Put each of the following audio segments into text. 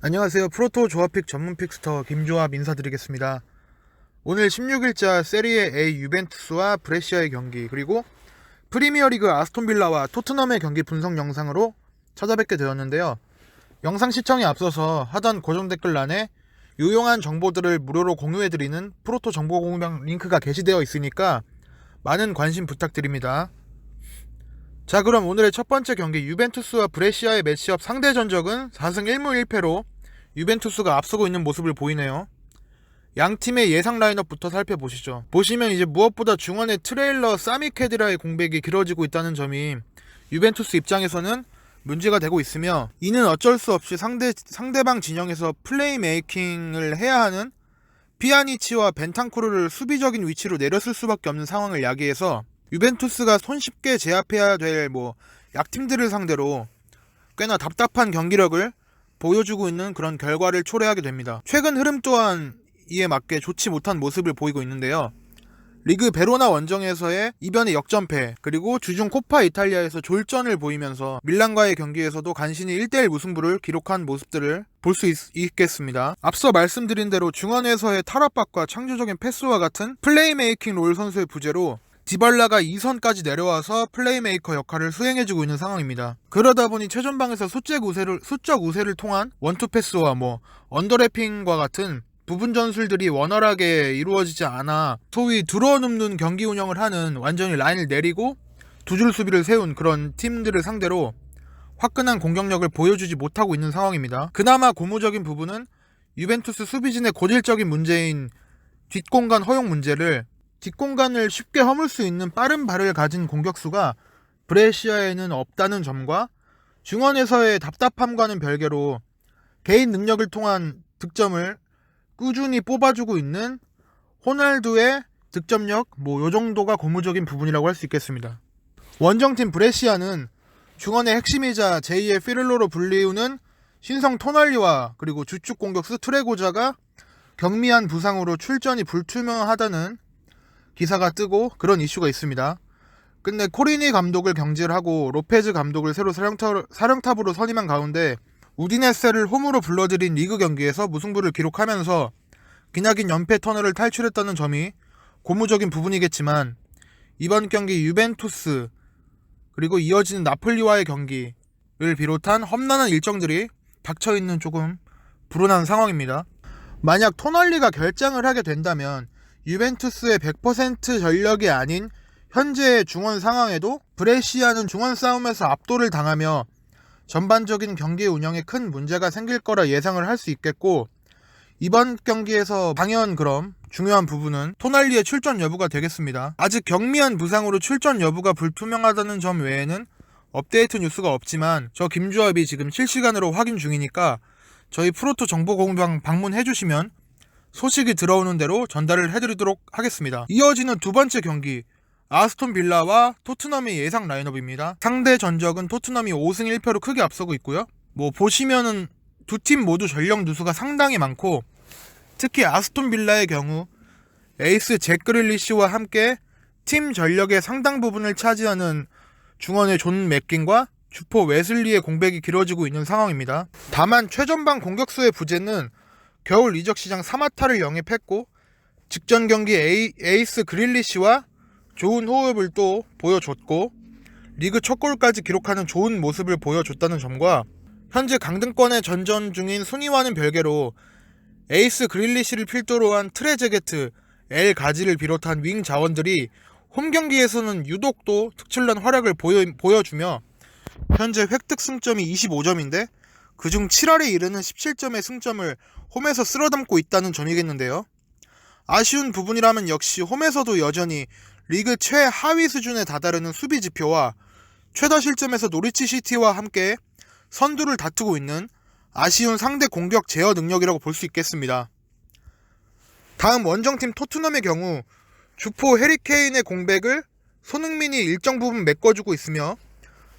안녕하세요. 프로토 조합픽 전문 픽스터 김조합 인사드리겠습니다. 오늘 16일자 세리에 A 유벤투스와 브레시아의 경기 그리고 프리미어리그 아스톤빌라와 토트넘의 경기 분석 영상으로 찾아뵙게 되었는데요. 영상 시청에 앞서서 하단 고정 댓글란에 유용한 정보들을 무료로 공유해드리는 프로토 정보 공유방 링크가 게시되어 있으니까 많은 관심 부탁드립니다. 자 그럼 오늘의 첫 번째 경기 유벤투스와 브레시아의 매치업 상대 전적은 4승 1무 1패로 유벤투스가 앞서고 있는 모습을 보이네요. 양 팀의 예상 라인업부터 살펴보시죠. 보시면 이제 무엇보다 중원의 트레일러 사미 캐드라의 공백이 길어지고 있다는 점이 유벤투스 입장에서는 문제가 되고 있으며 이는 어쩔 수 없이 상대 상대방 진영에서 플레이 메이킹을 해야 하는 피아니치와 벤탄쿠르를 수비적인 위치로 내렸을 수밖에 없는 상황을 야기해서 유벤투스가 손쉽게 제압해야 될 뭐 약팀들을 상대로 꽤나 답답한 경기력을 보여주고 있는 그런 결과를 초래하게 됩니다. 최근 흐름 또한 이에 맞게 좋지 못한 모습을 보이고 있는데요. 리그 베로나 원정에서의 이변의 역전패 그리고 주중 코파 이탈리아에서 졸전을 보이면서 밀란과의 경기에서도 간신히 1대1 무승부를 기록한 모습들을 볼 수 있겠습니다. 앞서 말씀드린 대로 중원에서의 탈압박과 창조적인 패스와 같은 플레이메이킹 롤 선수의 부재로 디발라가 2선까지 내려와서 플레이메이커 역할을 수행해주고 있는 상황입니다. 그러다 보니 최전방에서 수적 우세를, 수적 우세를 통한 원투 패스와 뭐 언더래핑과 같은 부분 전술들이 원활하게 이루어지지 않아 소위 들어눕는 경기 운영을 하는 완전히 라인을 내리고 두 줄 수비를 세운 그런 팀들을 상대로 화끈한 공격력을 보여주지 못하고 있는 상황입니다. 그나마 고무적인 부분은 유벤투스 수비진의 고질적인 문제인 뒷공간 허용 문제를 뒷공간을 쉽게 허물 수 있는 빠른 발을 가진 공격수가 브레시아에는 없다는 점과 중원에서의 답답함과는 별개로 개인 능력을 통한 득점을 꾸준히 뽑아주고 있는 호날두의 득점력 뭐 요 정도가 고무적인 부분이라고 할 수 있겠습니다. 원정팀 브레시아는 중원의 핵심이자 제2의 피를로로 불리우는 신성 토날리와 그리고 주축 공격수 트레고자가 경미한 부상으로 출전이 불투명하다는 기사가 뜨고 그런 이슈가 있습니다. 근데 코리니 감독을 경질하고 로페즈 감독을 새로 사령탑, 사령탑으로 선임한 가운데 우디네스를 홈으로 불러들인 리그 경기에서 무승부를 기록하면서 기나긴 연패 터널을 탈출했다는 점이 고무적인 부분이겠지만 이번 경기 유벤투스 그리고 이어지는 나폴리와의 경기를 비롯한 험난한 일정들이 닥쳐있는 조금 불운한 상황입니다. 만약 토널리가 결장을 하게 된다면 유벤투스의 100% 전력이 아닌 현재의 중원 상황에도 브레시아는 중원 싸움에서 압도를 당하며 전반적인 경기 운영에 큰 문제가 생길 거라 예상을 할 수 있겠고 이번 경기에서 당연 그럼 중요한 부분은 토날리의 출전 여부가 되겠습니다. 아직 경미한 부상으로 출전 여부가 불투명하다는 점 외에는 업데이트 뉴스가 없지만 저 김주합이 지금 실시간으로 확인 중이니까 저희 프로토 정보 공방 방문해 주시면 소식이 들어오는 대로 전달을 해드리도록 하겠습니다. 이어지는 두 번째 경기 아스톤 빌라와 토트넘의 예상 라인업입니다. 상대 전적은 토트넘이 5승 1패로 크게 앞서고 있고요. 뭐 보시면은 두 팀 모두 전력 누수가 상당히 많고 특히 아스톤 빌라의 경우 에이스 잭 그릴리시와 함께 팀 전력의 상당 부분을 차지하는 중원의 존 맥긴과 주포 웨슬리의 공백이 길어지고 있는 상황입니다. 다만 최전방 공격수의 부재는 겨울 이적 시장 3화타를 영입했고 직전 경기 에이, 에이스 그릴리시와 좋은 호흡을 또 보여줬고 리그 첫 골까지 기록하는 좋은 모습을 보여줬다는 점과 현재 강등권에 전전 중인 순위와는 별개로 에이스 그릴리시를 필두로 한 트레제게트, 엘 가지를 비롯한 윙 자원들이 홈 경기에서는 유독 또 특출난 활약을 보여, 보여주며 현재 획득 승점이 25점인데 그중 7할에 이르는 17점의 승점을 홈에서 쓸어담고 있다는 점이겠는데요. 아쉬운 부분이라면 역시 홈에서도 여전히 리그 최하위 수준에 다다르는 수비 지표와 최다 실점에서 노리치 시티와 함께 선두를 다투고 있는 아쉬운 상대 공격 제어 능력이라고 볼 수 있겠습니다. 다음 원정팀 토트넘의 경우 주포 해리케인의 공백을 손흥민이 일정 부분 메꿔주고 있으며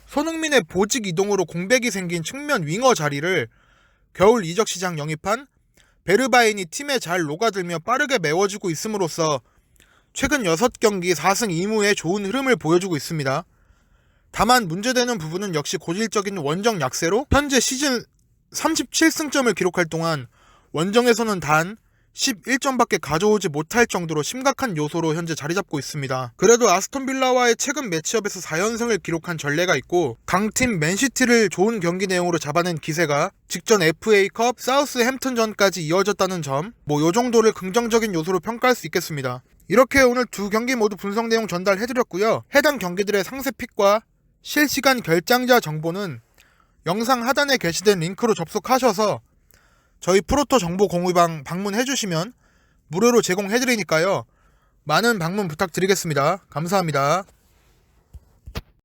손흥민의 보직 이동으로 공백이 생긴 측면 윙어 자리를 겨울 이적 시장 영입한 베르바인이 팀에 잘 녹아들며 빠르게 메워주고 있음으로써 최근 6경기 4승 2무의 좋은 흐름을 보여주고 있습니다. 다만 문제되는 부분은 역시 고질적인 원정 약세로 현재 시즌 37승점을 기록할 동안 원정에서는 단 11점밖에 가져오지 못할 정도로 심각한 요소로 현재 자리 잡고 있습니다. 그래도 아스톤 빌라와의 최근 매치업에서 4연승을 기록한 전례가 있고 강팀 맨시티를 좋은 경기 내용으로 잡아낸 기세가 직전 FA컵 사우스 햄튼전까지 이어졌다는 점, 뭐 요 정도를 긍정적인 요소로 평가할 수 있겠습니다. 이렇게 오늘 두 경기 모두 분석 내용 전달해드렸고요. 해당 경기들의 상세 픽과 실시간 결장자 정보는 영상 하단에 게시된 링크로 접속하셔서 저희 프로토 정보 공유방 방문해 주시면 무료로 제공해 드리니까요. 많은 방문 부탁드리겠습니다. 감사합니다.